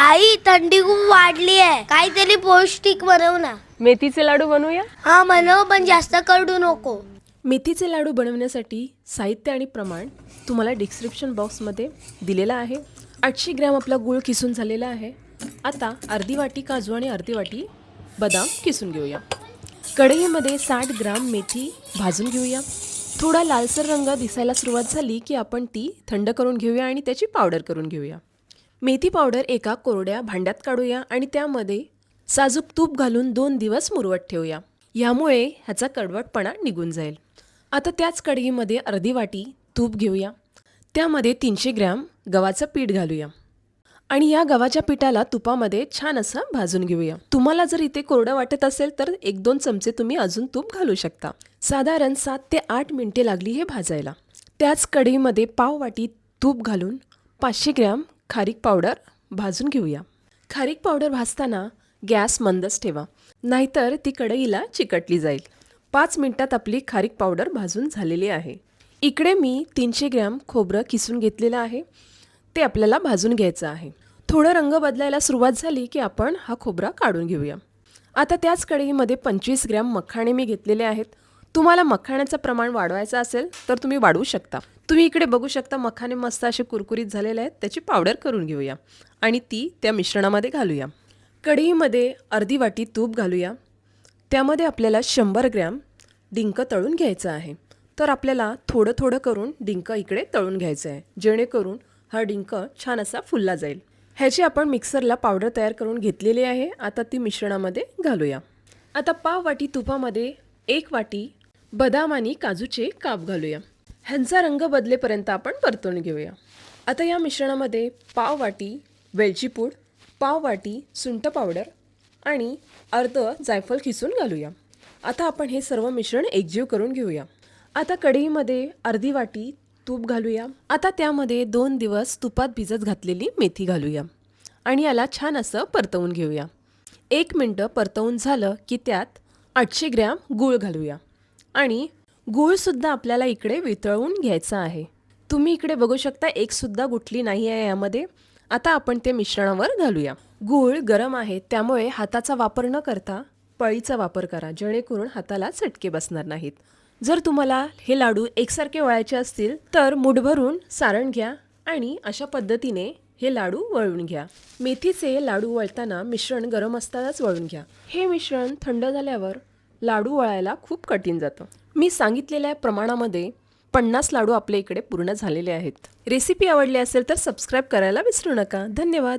आई थंडी खूप वाढली आहे. काहीतरी पौष्टिक बनव ना. मेथीचे लाडू बनवूया? हा बनव पण जास्त कडू नको. मेथीचे लाडू बनवण्यासाठी साहित्य आणि प्रमाण तुम्हाला डिस्क्रिप्शन बॉक्समध्ये दिलेलं आहे. आठशे ग्रॅम आपला गूळ किसून झालेला आहे. आता अर्धी वाटी काजू आणि अर्धी वाटी बदाम किसून घेऊया. कढईमध्ये साठ ग्राम मेथी भाजून घेऊया. थोडा लालसर रंग दिसायला सुरुवात झाली की आपण ती थंड करून घेऊया आणि त्याची पावडर करून घेऊया. मेथी पावडर एका कोरड्या भांड्यात काढूया आणि त्यामध्ये साजूक तूप घालून दोन दिवस मुरवत ठेवूया. यामुळे ह्याचा कडवटपणा निघून जाईल. आता त्याच कढईमध्ये अर्धी वाटी तूप घेऊया. त्यामध्ये तीनशे ग्रॅम गव्हाचं पीठ घालूया. आणि या गव्हाच्या पिठाला तुपामध्ये छान असं भाजून घेऊया. तुम्हाला जर इथे कोरडं वाटत असेल तर एक दोन चमचे तुम्ही अजून तूप घालू शकता. साधारण सात ते आठ मिनिटे लागली हे भाजायला. त्याच कढईमध्ये पाव वाटी तूप घालून पाचशे ग्रॅम खारीक पावडर भाजून घेऊया. खारीक पावडर भाजताना गॅस मंदच ठेवा. नाहीतर ती कढईला चिकटली जाईल. पाच मिनटात आपली खारीक पावडर भाजून झालेली आहे. इकडे मी तीनशे ग्रॅम खोबरं किसून घेतलेलं आहे. ते आपल्याला भाजून घ्यायचं आहे. थोडं रंग बदलायला सुरुवात झाली की आपण हा खोबरा काढून घेऊया. आता त्याच कढईमध्ये पंचवीस ग्रॅम मखाणे मी घेतलेले आहेत. तुम्हाला मखाण्याचं प्रमाण वाढवायचं असेल तर तुम्ही वाढवू शकता. तुम्ही इकडे बघू शकता मखाने मस्त असे कुरकुरीत झालेले आहेत. त्याची पावडर करून घेऊया. आणि ती त्या मिश्रणामध्ये घालूया. कढईमध्ये अर्धी वाटी तूप घालूया. त्यामध्ये आपल्याला शंभर ग्रॅम डिंक तळून घ्यायचं आहे. तर आपल्याला थोडं थोडं करून डिंक इकडे तळून घ्यायचं आहे. जेणेकरून हा डिंक छान असा फुलला जाईल. ह्याची आपण मिक्सरला पावडर तयार करून घेतलेली आहे. आता ती मिश्रणामध्ये घालूया. आता पाव वाटी तुपामध्ये एक वाटी बदाम आणि काजूचे काप घालूया. ह्यांचा रंग बदलेपर्यंत आपण परतून घेऊया. आता या मिश्रणामध्ये पाव वाटी वेलची पूड पाव वाटी सुंठ पावडर आणि अर्ध जायफळ खिसून घालूया. आता आपण हे सर्व मिश्रण एकजीव करून घेऊया. आता कढईमध्ये अर्धी वाटी तूप घालूया. आता त्यामध्ये दोन दिवस तुपात भिजत घातलेली मेथी घालूया आणि याला छान असं परतवून घेऊया. एक मिनटं परतवून झालं की त्यात आठशे ग्रॅम गूळ घालूया. आणि गूळसुद्धा आपल्याला इकडे वितळवून घ्यायचा आहे. तुम्ही इकडे बघू शकता एकसुद्धा गुठली नाही आहे यामध्ये. आता आपण ते मिश्रणावर घालूया. गूळ गरम आहे त्यामुळे हाताचा वापर न करता पळीचा वापर करा जेणेकरून हाताला चटके बसणार नाहीत. जर तुम्हाला हे लाडू एकसारखे वळायचे असतील तर मुठभरून सारण घ्या आणि अशा पद्धतीने हे लाडू वळून घ्या. मेथीचे लाडू वळताना मिश्रण गरम असतानाच वळून घ्या. हे मिश्रण थंड झाल्यावर लाडू वळायला खूप कठीण जातं. मी सांगितलेल्या प्रमाणामध्ये पन्नास लाडू आपल्या इकडे पूर्ण झालेले आहेत. रेसिपी आवडली असेल तर सबस्क्राईब करायला विसरू नका. धन्यवाद.